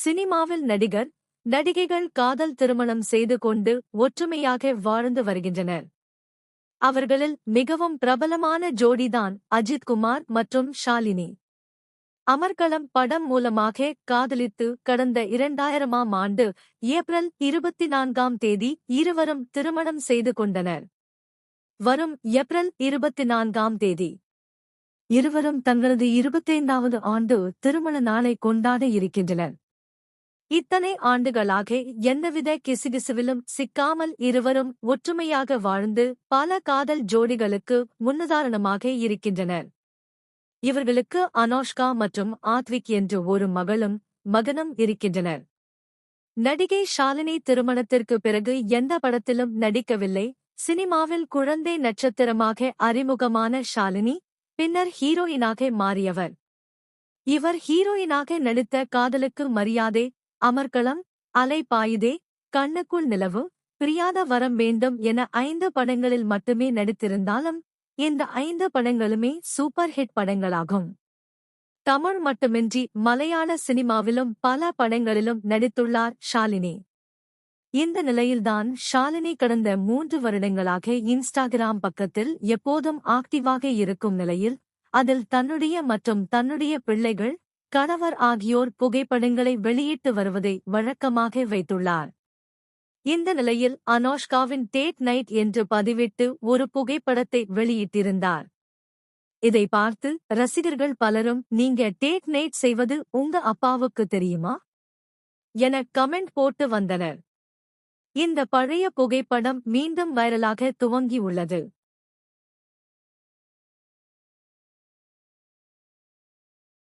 சினிமாவில் நடிகர் நடிகைகள் காதல் திருமணம் செய்து கொண்டு ஒற்றுமையாக வாழ்ந்து வருகின்றனர். அவர்களில் மிகவும் பிரபலமான ஜோடிதான் அஜித் குமார் மற்றும் ஷாலினி. அமர்கலம் படம் மூலமாக காதலித்து கடந்த இரண்டாயிரமாம் ஆண்டு ஏப்ரல் இருபத்தி நான்காம் தேதி இருவரும் திருமணம் செய்து கொண்டனர். வரும் ஏப்ரல் இருபத்தி நான்காம் தேதி. இருவரும் தங்களது இருபத்தைந்தாவது ஆண்டு திருமண நாளை கொண்டாட இருக்கின்றனர். இத்தனை ஆண்டுகளாக எந்தவித கிசுகிசுவிலும் சிக்காமல் இருவரும் ஒற்றுமையாக வாழ்ந்து பல காதல் ஜோடிகளுக்கு முன்னுதாரணமாக இருக்கின்றனர். இவர்களுக்கு அனோஷ்கா மற்றும் ஆத்விக் என்று ஒரு மகளும் மகனும் இருக்கின்றனர். நடிகை ஷாலினி திருமணத்திற்கு பிறகு எந்த படத்திலும் நடிக்கவில்லை. சினிமாவில் குழந்தை நட்சத்திரமாக அறிமுகமான ஷாலினி பின்னர் ஹீரோயினாக மாறியவர். இவர் ஹீரோயினாக நடித்த காதலுக்கு மரியாதை அமர்க்களம் அலை பாயுதே கண்ணுக்குள் நிலவு பிரியாத வரம் வேண்டும் என ஐந்து படங்களில் மட்டுமே நடித்திருந்தாலும் இந்த ஐந்து படங்களுமே சூப்பர் ஹிட் படங்களாகும். தமிழ் மட்டுமின்றி மலையாள சினிமாவிலும் பல படங்களிலும் நடித்துள்ளார் ஷாலினி. இந்த நிலையில்தான் ஷாலினி கடந்த மூன்று வருடங்களாக இன்ஸ்டாகிராம் பக்கத்தில் எப்போதும் ஆக்டிவாக இருக்கும் நிலையில் அதில் தன்னுடைய மற்றும் தன்னுடைய பிள்ளைகள் கணவர் ஆகியோர் புகைப்படங்களை வெளியிட்டு வருவதை வழக்கமாக வைத்துள்ளார். இந்த நிலையில் அனோஷ்காவின் டேட் நைட் என்று பதிவிட்டு ஒரு புகைப்படத்தை வெளியிட்டிருந்தார். இதை பார்த்து ரசிகர்கள் பலரும் நீங்க டேட் நைட் செய்வது உங்க அப்பாவுக்கு தெரியுமா என கமெண்ட் போட்டு வந்தனர். இந்த பழைய புகைப்படம் மீண்டும் வைரலாக துவங்கியுள்ளது.